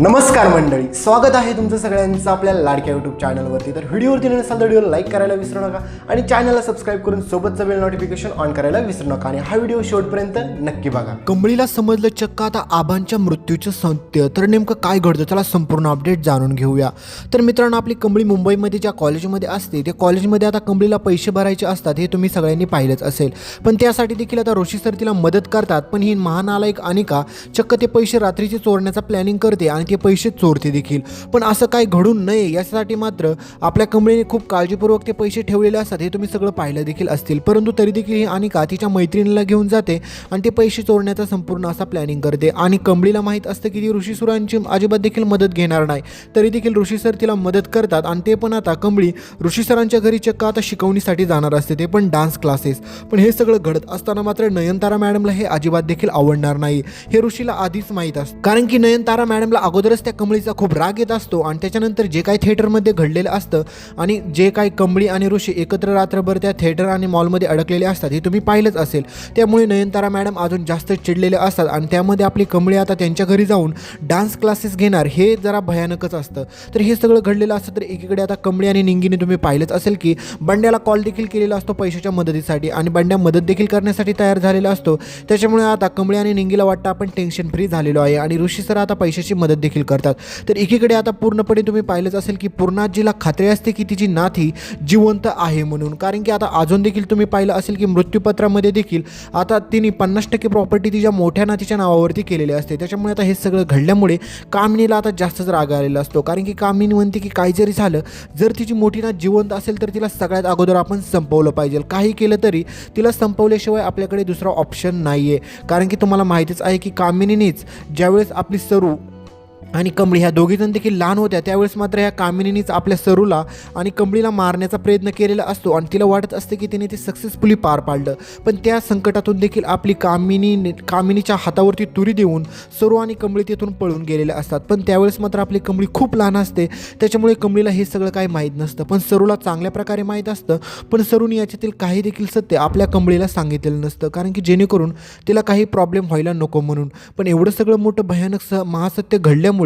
नमस्कार मंडळी स्वागत आहे तुमचं सगळ्यांचं आपल्या लाडक्या यूट्यूब चॅनलवरती तर व्हिडिओवरती नसाल तर व्हिडिओ लाईक करायला विसरू नका आणि चॅनलला सबस्क्राईब करून सोबतचं बेल नोटिफिकेशन ऑन करायला विसरू नका. आणि हा व्हिडिओ शेवटपर्यंत नक्की बघा. कंबळीला समजलं चक्क आता आबांच्या मृत्यूचं सत्य. तर नेमकं काय घडतं? त्याला संपूर्ण अपडेट जाणून घेऊया. तर मित्रांनो आपली कंबळी मुंबईमध्ये ज्या कॉलेजमध्ये असते त्या कॉलेजमध्ये आता कंबळीला पैसे भरायचे असतात हे तुम्ही सगळ्यांनी पाहिलंच असेल. पण त्यासाठी देखील आता रोशी सर तिला मदत करतात पण ही महानालायक अनिका चक्क ते पैसे रात्रीचे चोरण्याचा प्लॅनिंग करते आणि ते पैसे चोरते देखील. पण असं काही घडू नये यासाठी मात्र आपल्या कंपनीने खूप काळजीपूर्वक ते पैसे ठेवलेले असतात हे तुम्ही सगळं पाहिलं देखील असतील. परंतु तरी देखील ही अनिका तिच्या मैत्रिणीला घेऊन जाते आणि ते पैसे चोरण्याचा संपूर्ण असा प्लॅनिंग करते. आणि कंबळीला माहीत असतं की ती ऋषीसुरांची अजिबात देखील मदत घेणार नाही. तरी देखील ऋषी सर तिला मदत करतात आणि ते पण आता कंबळी ऋषी सरांच्या घरी चक्क आता शिकवणीसाठी जाणार असते. ते पण डान्स क्लासेस पण हे सगळं घडत असताना मात्र नयनतारा मॅडमला हे अजिबात देखील आवडणार नाही. हे ऋषीला आधीच माहीत असतं. कारण की नयनतारा मॅडमला अगोदरच त्या कंबळीचा खूप राग येत असतो आणि त्याच्यानंतर जे काही थिएटरमध्ये घडलेलं असतं आणि जे काही कंबळी आणि ऋषी एकत्र रात्रभर त्या थिएटर आणि मॉलमध्ये अडकलेले असतात हे तुम्ही पाहिलंच असेल. त्यामुळे नयनतारा मॅडम अजून जास्त चिडलेले असतात आणि त्यामध्ये आपली कंबळी आता त्यांच्या घरी जाऊन डान्स क्लासेस घेणार हे जरा भयानकच असतं. तर हे सगळं घडलेलं असतं तर एकीकडे आता कंबळी आणि निंगीने तुम्ही पाहिलंच असेल की बंड्याला कॉल देखील केलेला असतो पैशाच्या मदतीसाठी आणि बंड्या मदत देखील करण्यासाठी तयार झालेला असतो. त्याच्यामुळे आता कंबळी आणि निंगीला वाटतं आपण टेन्शन फ्री झालेलो आहे आणि ऋषी सर आता पैशाची मदत देखील करतात. तर एकीकडे आता पूर्णपणे तुम्ही पाहिलंच असेल की पूर्णाजीला खात्री असते की तिची नाथ ही जिवंत आहे म्हणून. कारण की आता अजून देखील तुम्ही पाहिलं असेल की मृत्यूपत्रामध्ये देखील आता तिने पन्नास टक्के प्रॉपर्टी तिच्या मोठ्या नातीच्या नावावरती केलेली असते. त्याच्यामुळे आता हे सगळं घडल्यामुळे कामिनीला आता जास्तच राग आलेला असतो. कारण की कामिनी म्हणते की काही जरी झालं जर तिची मोठी नात जिवंत असेल तर तिला सगळ्यात अगोदर आपण संपवलं पाहिजे. काही केलं तरी तिला संपवल्याशिवाय आपल्याकडे दुसरा ऑप्शन नाही आहे कारण की तुम्हाला माहितीच आहे की कामिनीनेच ज्यावेळेस आपली सरू आणि कंबळी ह्या दोघीजण देखील लहान होत्या. त्यावेळेस मात्र ह्या कामिनीनीच आपल्या सरूला आणि कंबळीला मारण्याचा प्रयत्न केलेला असतो आणि तिला वाटत असते की तिने ते सक्सेसफुली पार पाडलं. पण त्या संकटातून देखील आपली कामिनी कामिनीच्या हातावरती तुरी देऊन सरू आणि कंबळी तिथून पळून गेलेले असतात. पण त्यावेळेस मात्र आपली कंबळी खूप लहान असते. त्याच्यामुळे कंबळीला हे सगळं काही माहीत नसतं. पण सरूला चांगल्या प्रकारे माहीत असतं. पण सरूने याच्यातील काही देखील सत्य आपल्या कंबळीला सांगितलेलं नसतं. कारण की जेणेकरून तिला काही प्रॉब्लेम व्हायला नको म्हणून. पण एवढं सगळं मोठं भयानक स महासत्य घडल्यामुळे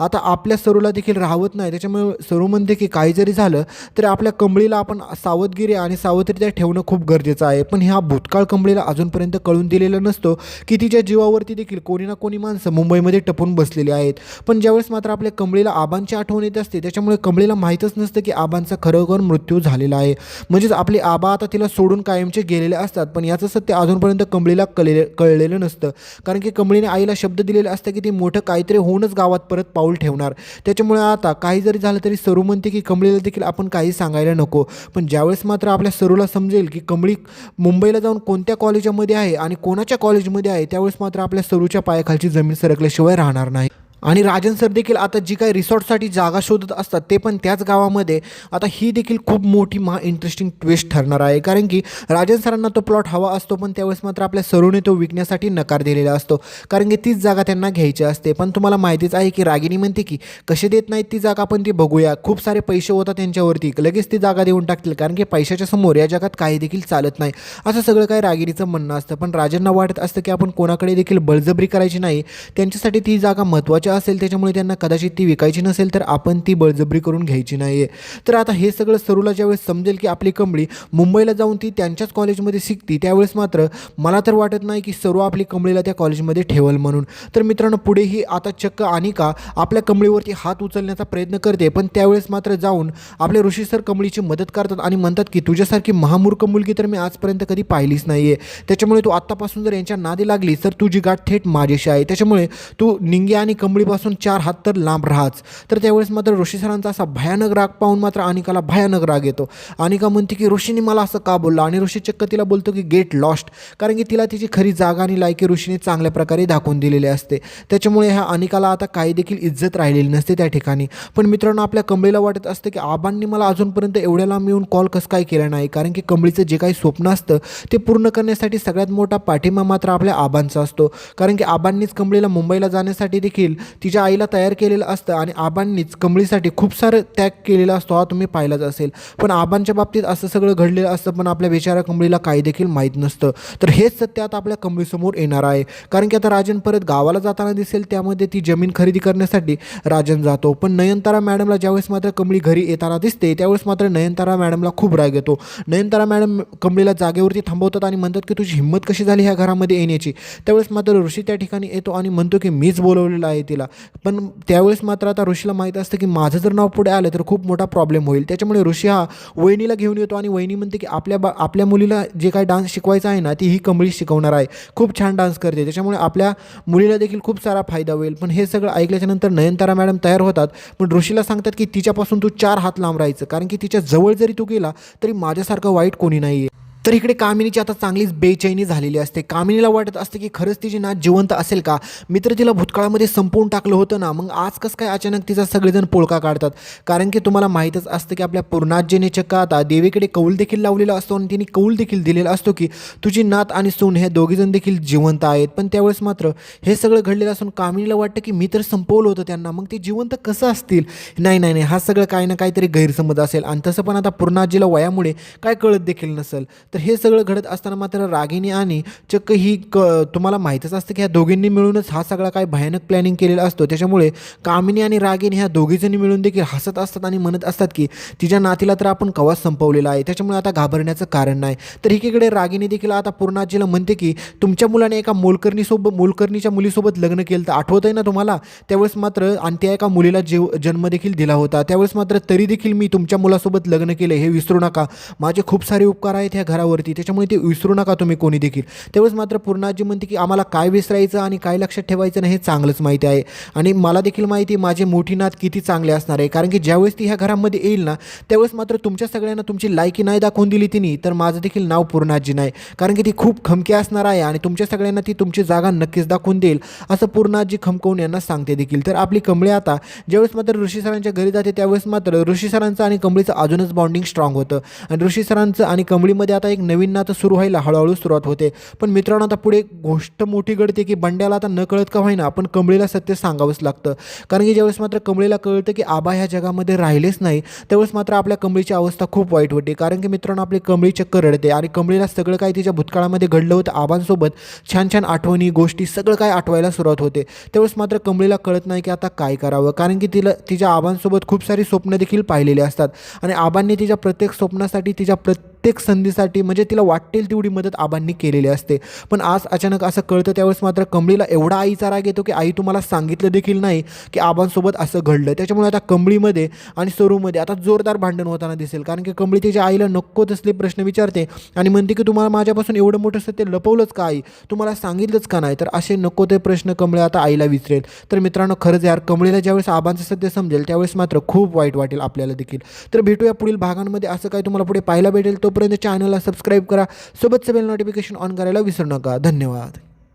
आता आपल्या सरूला देखील राहवत नाही. त्याच्यामुळे सरू म्हणते की काही जरी झालं तरी आपल्या कंबळीला आपण सावधगिरी आणि सावधरित्या ठेवणं खूप गरजेचं आहे. पण ह्या भूतकाळ कंबळीला अजूनपर्यंत कळून दिलेला नसतो की तिच्या जीवावरती देखील कोणी ना कोणी माणसं मुंबईमध्ये टपून बसलेली आहेत. पण ज्यावेळेस मात्र आपल्या कंबळीला आबांची आठवण येत असते त्याच्यामुळे कंबळीला माहीतच नसतं की आबांचा खरोखर मृत्यू झालेला आहे. म्हणजेच आपले आबा आता तिला सोडून कायमचे गेलेले असतात पण याचं सत्य अजूनपर्यंत कंबळीला कळले कळलेलं नसतं. कारण की कंबळीने आईला शब्द दिलेले असतं की ती मोठं काहीतरी होऊनच गावात परत पाऊल ठेवणार. त्याच्यामुळे आता काही जरी झालं तरी सरू म्हणते की कंबळीला देखील आपण काही सांगायला नको. पण ज्यावेळेस मात्र आपल्या सरूला समजेल की कंबळी मुंबईला जाऊन कोणत्या कॉलेजामध्ये आहे आणि कोणाच्या कॉलेजमध्ये आहे त्यावेळेस मात्र आपल्या सरूच्या पायाखालची जमीन सरकल्याशिवाय राहणार नाही. आणि राजन सर देखील आता जी काही रिसॉर्टसाठी जागा शोधत असतात ते पण त्याच गावामध्ये. आता ही देखील खूप मोठी महा इंटरेस्टिंग ट्विस्ट ठरणार आहे. कारण की राजन सरांना तो प्लॉट हवा असतो पण त्यावेळेस मात्र आपल्या सरूने तो विकण्यासाठी नकार दिलेला असतो. कारण की तीच जागा त्यांना घ्यायची असते. पण तुम्हाला माहितीच आहे की रागिनी म्हणते की कसे देत नाहीत ती जागा आपण ती बघूया. खूप सारे पैसे होतात त्यांच्यावरती. लगेच ती जागा देऊन टाकतील. कारण की पैशाच्या समोर या जगात काही देखील चालत नाही. असं सगळं काही रागिनीचं म्हणणं असतं. पण राजांना वाटत असतं की आपण कोणाकडे देखील बळजबरी करायची नाही. त्यांच्यासाठी ती जागा महत्त्वाची असेल त्याच्यामुळे त्यांना कदाचित ती विकायची नसेल तर आपण ती बळजबरी करून घ्यायची नाही आहे तर आता हे सगळं सरूला ज्यावेळेस समजेल की आपली कंबळी मुंबईला जाऊन ती त्यांच्याच कॉलेजमध्ये शिकती त्यावेळेस मात्र मला तर वाटत नाही की सरू आपली कंबळीला त्या कॉलेजमध्ये ठेवल म्हणून. तर मित्रांनो पुढेही आता चक्क अनिका आपल्या कंबळीवरती हात उचलण्याचा प्रयत्न करते पण त्यावेळेस मात्र जाऊन आपले ऋषी सर कंबळीची मदत करतात आणि म्हणतात की तुझ्यासारखी महामूर्ख मुलगी तर मी आजपर्यंत कधी पाहिलीच नाही आहे त्याच्यामुळे तू आत्तापासून जर यांच्या नादी लागली तर तुझी गाठ थेट माझ्याशी आहे. त्याच्यामुळे तू निंगे आणि कंबळी कंबळीपासून चार हात तर लांब राहाच. तर त्यावेळेस मात्र ऋषी सरांचा असा भयानक राग पाहून मात्र अनिकाला भयानक राग येतो. अनिका म्हणते की ऋषीने मला असं का बोललं? आणि ऋषी चक्क तिला बोलतो की गेट लॉस्ट. कारण की तिला तिची खरी जागा आणि लायकी ऋषीने चांगल्या प्रकारे दाखवून दिलेली असते. त्याच्यामुळे ह्या अनिकाला आता काही देखील इज्जत राहिलेली नसते त्या ठिकाणी. पण मित्रांनो आपल्या कंबळीला वाटत असतं की आबांनी मला अजूनपर्यंत एवढ्या लांब येऊन कॉल कसं काय केला नाही? कारण की कंबळीचं जे काही स्वप्न असतं ते पूर्ण करण्यासाठी सगळ्यात मोठा पाठिंबा मात्र आपल्या आबांचा असतो. कारण की आबांनीच कंबळीला मुंबईला जाण्यासाठी देखील तिच्या आईला तयार केलेलं असतं आणि आबांनीच कमळीसाठी खूप सारं त्याग केलेला असतो हा तुम्ही पाहिलाच असेल. पण आबांच्या बाबतीत असं सगळं घडलेलं असतं पण आपल्या बेचाऱ्या कमळीला काही देखील माहीत नसतं. तर हेच सत्य आता आपल्या कमळीसमोर येणार आहे. कारण की आता राजन परत गावाला जाताना दिसेल त्यामध्ये ती जमीन खरेदी करण्यासाठी राजन जातो. पण नयनतारा मॅडमला ज्यावेळेस मात्र कमळी घरी येताना दिसते त्यावेळेस मात्र नयनतारा मॅडमला खूप राग येतो. नयनतारा मॅडम कमळीला जागेवरती थांबवतात आणि म्हणतात की तुझी हिंमत कशी झाली ह्या घरामध्ये येण्याची? त्यावेळेस मात्र ऋषी त्या ठिकाणी येतो आणि म्हणतो की मीच बोलवलेलं आहे तिला. पण त्यावेळेस मात्र आता ऋषीला माहीत असतं की माझं जर नाव पुढे आलं तर खूप मोठा प्रॉब्लेम होईल. त्याच्यामुळे ऋषी हा वहिनीला घेऊन येतो आणि वहिनी म्हणते की आपल्या बा आपल्या मुलीला जे काय डान्स शिकवायचा आहे ना ती ही कमळी शिकवणार आहे. खूप छान डान्स करते. त्याच्यामुळे आपल्या मुलीला देखील खूप सारा फायदा होईल. पण हे सगळं ऐकल्याच्या नंतर नयनतारा मॅडम तयार होतात. पण ऋषीला सांगतात की तिच्यापासून तू चार हात लांब राहायचं. कारण की तिच्या जवळ जरी तू गेला तरी माझ्यासारखं वाईट कोणी नाही आहे तर इकडे कामिनीची आता चांगलीच बेचैनी झालेली असते. कामिनीला वाटत असते की खरंच तिची नाच जिवंत असेल का? मी तर तिला भूतकाळामध्ये संपवून टाकलं होतं ना मग आज कसं काय अचानक तिचा सगळेजण पोळका काढतात? कारण की तुम्हाला माहीतच असतं की आपल्या पूर्णाजीने चक्क आता देवीकडे कौल देखील लावलेला असतो आणि तिने कौल देखील दिलेला असतो की तुझी नात आणि सून हे दोघीजण देखील जिवंत आहेत. पण त्यावेळेस मात्र हे सगळं घडलेलं असून कामिनीला वाटतं की मी तर संपवलं होतं त्यांना. मग ते जिवंत कसं असतील? नाही नाही नाही. हा सगळं काही ना काहीतरी गैरसमज असेल. आणि तसं पण आता पूर्णाजीला वयामुळे काय कळत देखील नसेल. तर हे सगळं घडत असताना मात्र रागिनी आणि चक्क ही क तुम्हाला माहीतच असतं की ह्या दोघींनी मिळूनच हा सगळा काय भयानक प्लॅनिंग केलेला असतो. त्याच्यामुळे कामिनी आणि रागिनी ह्या दोघीजणी मिळून देखील हसत असतात आणि म्हणत असतात की तिच्या नातीला तर आपण कवाच संपवलेला आहे. त्याच्यामुळे आता घाबरण्याचं कारण नाही. तर एकीकडे रागिनी देखील आता पूर्णाजीला म्हणते की तुमच्या मुलाने एका मोलकर्णीसोबत मोलकर्णीच्या मुलीसोबत लग्न केलं तर आठवत आहे ना तुम्हाला? त्यावेळेस मात्र आणि त्या एका मुलीला जीव जन्म देखील दिला होता. त्यावेळेस मात्र तरी देखील मी तुमच्या मुलासोबत लग्न केलं हे विसरू नका. माझे खूप सारे उपकार आहेत ह्या आधारावरती त्याच्यामुळे ते विसरू नका तुम्ही कोणी देखील. त्यावेळेस मात्र पूर्णाजी म्हणते की आम्हाला काय विसरायचं आणि काय लक्षात ठेवायचं नाही हे चांगलंच माहिती आहे. आणि मला देखील माहिती आहे माझे मोठी नात किती चांगले असणार आहे. कारण की ज्यावेळेस ती ह्या घरामध्ये येईल ना त्यावेळेस मात्र तुमच्या सगळ्यांना तुमची लायकी नाही दाखवून दिली तिने तर माझं देखील नाव पूर्णाजी नाही. कारण की ती खूप खमकी असणार आहे आणि तुमच्या सगळ्यांना ती तुमची जागा नक्कीच दाखवून देईल असं पूर्णाजी खमकवून यांना सांगते देखील. तर आपली कमळे आता ज्यावेळेस मात्र ऋषी सरांच्या घरी जाते त्यावेळेस मात्र ऋषी सरांचं आणि कमळीचं अजूनच बॉन्डिंग स्ट्रॉंग होतं. आणि ऋषी सरांचं आणि कमळीमध्ये आता एक नवीन नातं सुरू व्हायला हळूहळू सुरुवात होते. पण मित्रांनो आता पुढे गोष्ट मोठी घडते की बंड्याला आता न कळत का होईना पण कमळीला सत्य सांगावंच लागतं. कारण की ज्यावेळेस मात्र कमळीला कळतं की आबा ह्या जगामध्ये राहिलेच नाही त्यावेळेस मात्र आपल्या कमळीची अवस्था खूप वाईट होते. कारण की मित्रांनो आपली कमळी चक्क रडते आणि कमळीला सगळं काही तिच्या भूतकाळामध्ये घडलं होतं. आबांसोबत छान छान आठवणी गोष्टी सगळं काय आठवायला सुरुवात होते. त्यावेळेस मात्र कमळीला कळत नाही की आता काय करावं. कारण की तिला तिच्या आबांसोबत खूप सारी स्वप्न देखील पाहिलेली असतात. आणि आबांनी तिच्या प्रत्येक स्वप्नासाठी तिच्या प्रत्येक प्रत्येक संधीसाठी म्हणजे तिला वाटेल तेवढी मदत आबांनी केलेली असते. पण आज अचानक असं कळतं त्यावेळेस मात्र कमळीला एवढा आईचा राग येतो की आई तुम्हाला सांगितलं देखील नाही की आबांसोबत असं घडलं. त्याच्यामुळे आता कमळीमध्ये आणि सरूमध्ये आता जोरदार भांडण होताना दिसेल. कारण की कमळी तिच्या आईला नको तसले प्रश्न विचारते आणि म्हणते की तुम्हाला माझ्यापासून एवढं मोठं सत्य लपवलंच का आई? तुम्हाला सांगितलंच का नाही? तर असे नको ते प्रश्न कमळे आता आईला विचारेल. तर मित्रांनो खरंच यार कमळीला ज्यावेळेस आबांचं सत्य समजेल त्यावेळेस मात्र खूप वाईट वाटेल आपल्याला देखील. तर भेटूया पुढील भागांमध्ये. असं काय तुम्हाला पुढे पाहायला भेटेल तोपर्यंत चॅनलला सबस्क्राईब करा सोबत बेल नोटिफिकेशन ऑन करायला विसरू नका. धन्यवाद.